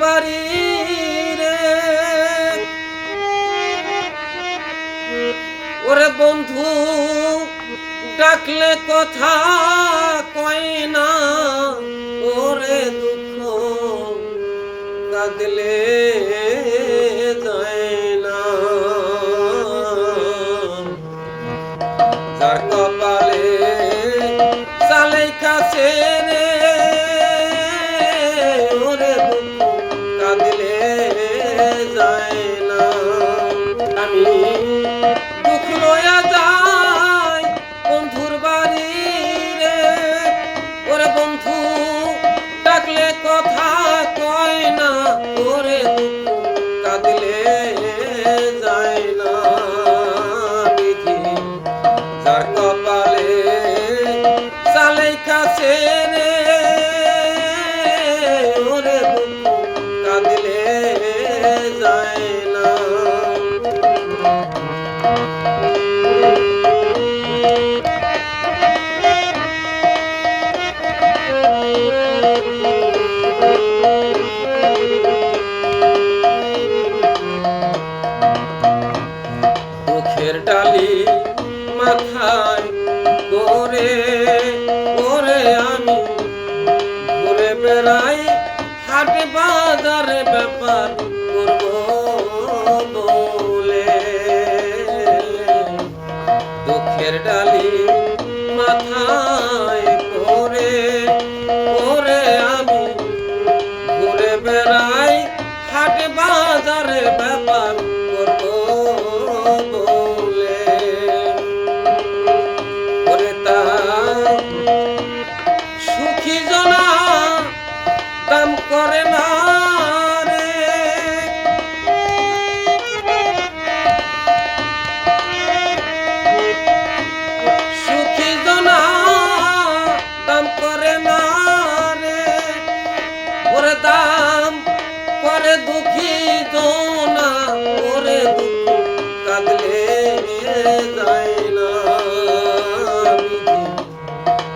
বাড়ি রে। ওরে বন্ধু ডাকলে কথা কয় না। ওরে দুঃখ কাঁদলে যায়। ডালি মাথায় করে করে আমি ঘুরে বেড়াই হাট বাজারে ব্যাপার বলে। ডালি আমি ঘুরে বেড়াই বাজারে ব্যাপার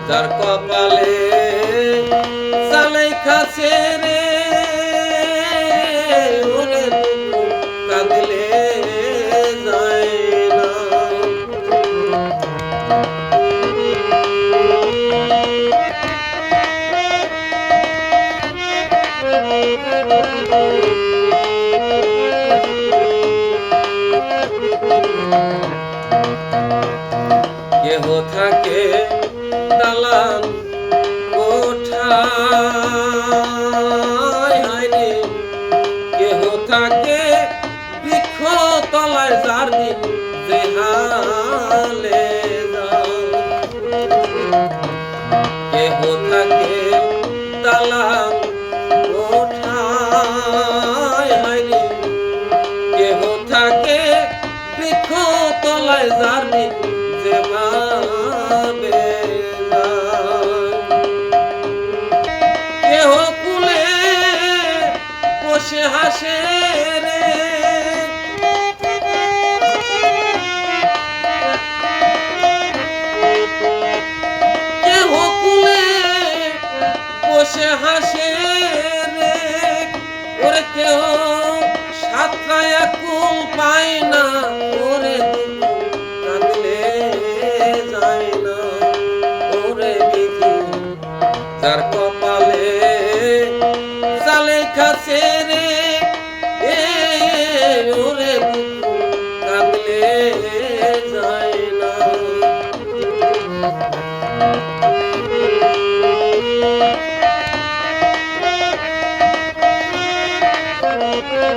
যার কপালে সালাই খাছে হাসে রে কেহ কুলে বসে হাসে রে ওরে কেহ সাতটায় কুল পায় যায় না, ওরে যার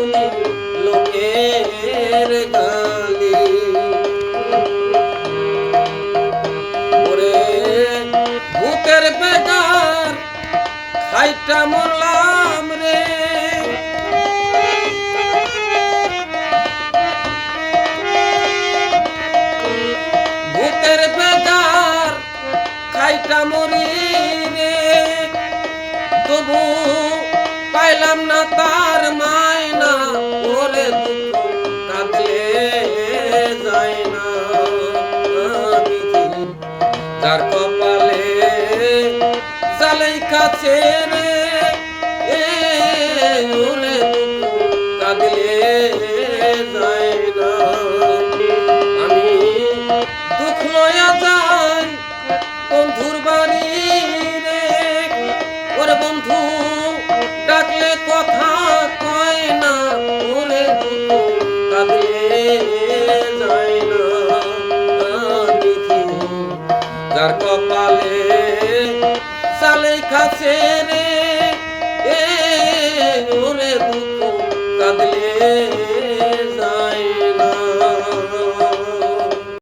শুনি লোকের গালি ওরে ভূতের বেগার খাইটা মরলাম রে। ভূতের বেগার খাইটা মরি রে। তবু পাইলাম না তার মায়না কাছে রে কাঁদলে যায় না আমি দুঃখ রে। ওরে বন্ধু, ডাকলে কথা কয় না ওরে কাঁদলে যায় না কপালে সালে কাছে রে এ ওরে দুঃখ কাঁদলে।